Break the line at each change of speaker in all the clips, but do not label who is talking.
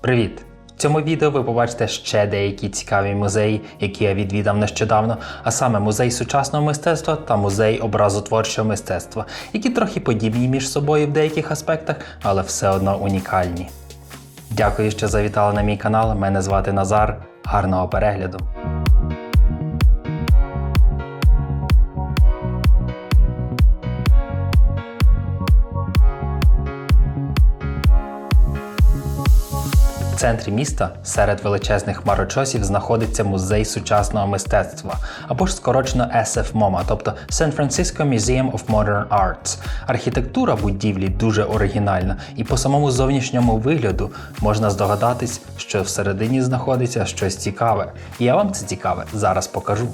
Привіт! В цьому відео ви побачите ще деякі цікаві музеї, які я відвідав нещодавно, а саме музей сучасного мистецтва та музей образотворчого мистецтва, які трохи подібні між собою в деяких аспектах, але все одно унікальні. Дякую, що завітали на мій канал. Мене звати Назар. Гарного перегляду! Центрі міста серед величезних хмарочосів знаходиться музей сучасного мистецтва, або ж скорочено SFMOMA, тобто San Francisco Museum of Modern Arts. Архітектура будівлі дуже оригінальна, і по самому зовнішньому вигляду можна здогадатись, що всередині знаходиться щось цікаве. І я вам це цікаве зараз покажу.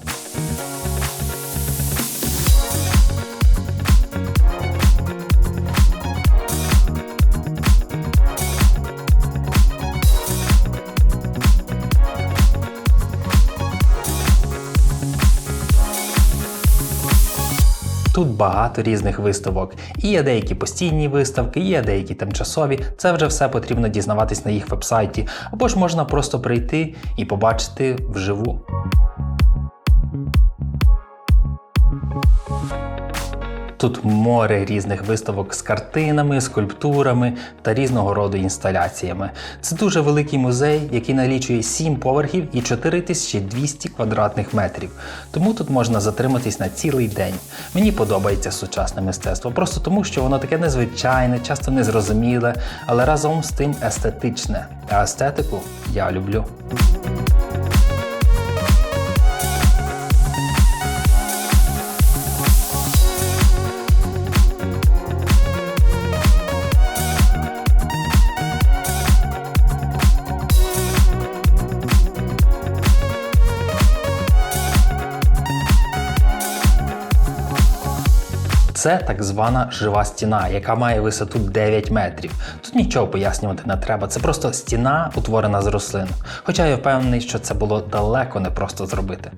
Тут багато різних виставок. І є деякі постійні виставки, є деякі тимчасові. Це вже все потрібно дізнаватись на їх вебсайті, або ж можна просто прийти і побачити вживу. Тут море різних виставок з картинами, скульптурами та різного роду інсталяціями. Це дуже великий музей, який налічує 7 поверхів і 4200 квадратних метрів. Тому тут можна затриматись на цілий день. Мені подобається сучасне мистецтво, просто тому, що воно таке незвичайне, часто незрозуміле, але разом з тим естетичне. А естетику я люблю. Це так звана жива стіна, яка має висоту 9 метрів. Тут нічого пояснювати не треба, це просто стіна, утворена з рослин. Хоча я впевнений, що це було далеко не просто зробити.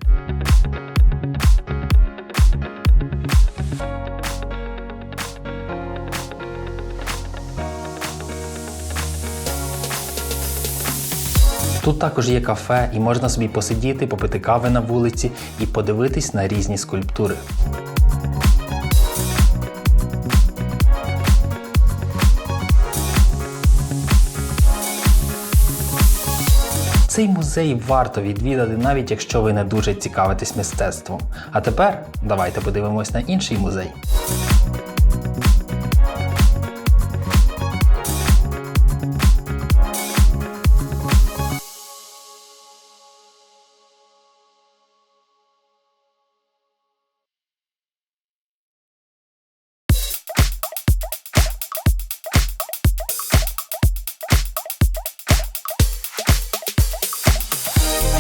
Тут також є кафе, і можна собі посидіти, попити кави на вулиці і подивитись на різні скульптури. Цей музей варто відвідати, навіть якщо ви не дуже цікавитесь мистецтвом. А тепер давайте подивимось на інший музей.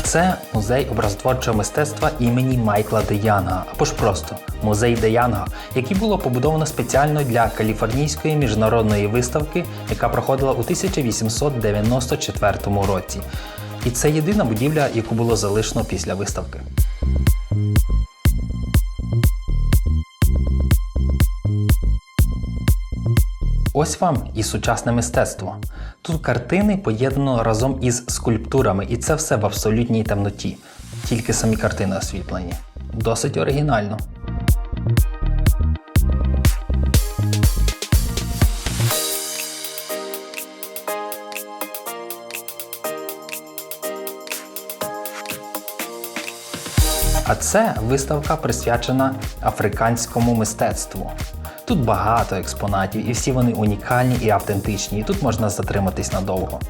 Це музей образотворчого мистецтва імені Майкла Деянга, або ж просто музей Деянга, який було побудовано спеціально для каліфорнійської міжнародної виставки, яка проходила у 1894 році. І це єдина будівля, яку було залишено після виставки. Ось вам і сучасне мистецтво. Тут картини поєднано разом із скульптурами, і це все в абсолютній темноті. Тільки самі картини освітлені. Досить оригінально. А це виставка присвячена африканському мистецтву. Тут багато експонатів, і всі вони унікальні і автентичні. І тут можна затриматись надовго.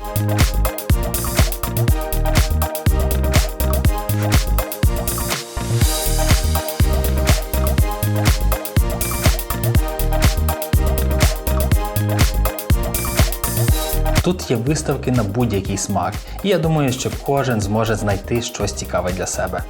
Тут є виставки на будь-який смак, і я думаю, що кожен зможе знайти щось цікаве для себе.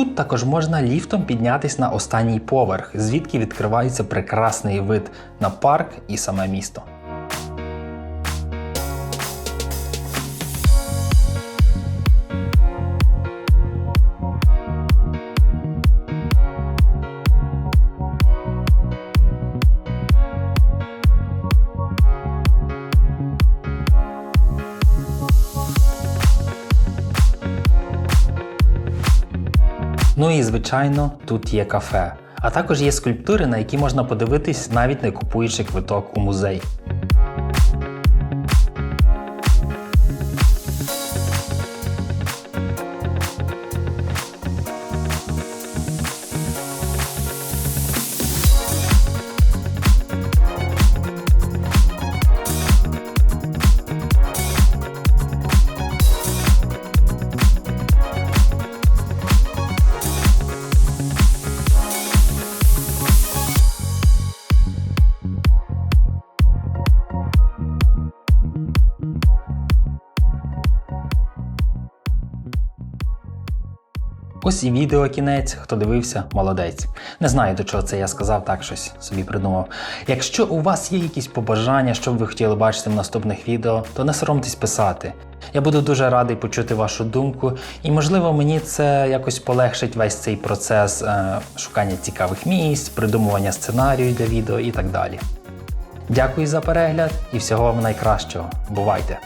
Тут також можна ліфтом піднятись на останній поверх, звідки відкривається прекрасний вид на парк і саме місто. Ну і звичайно, тут є кафе. А також є скульптури, на які можна подивитись, навіть не купуючи квиток у музей. Ось і відео кінець. Хто дивився, молодець. Не знаю, до чого це я сказав, так щось собі придумав. Якщо у вас є якісь побажання, що б ви хотіли бачити в наступних відео, то не соромтесь писати. Я буду дуже радий почути вашу думку, і можливо мені це якось полегшить весь цей процес е, шукання цікавих місць, придумування сценарію для відео і так далі. Дякую за перегляд і всього вам найкращого. Бувайте!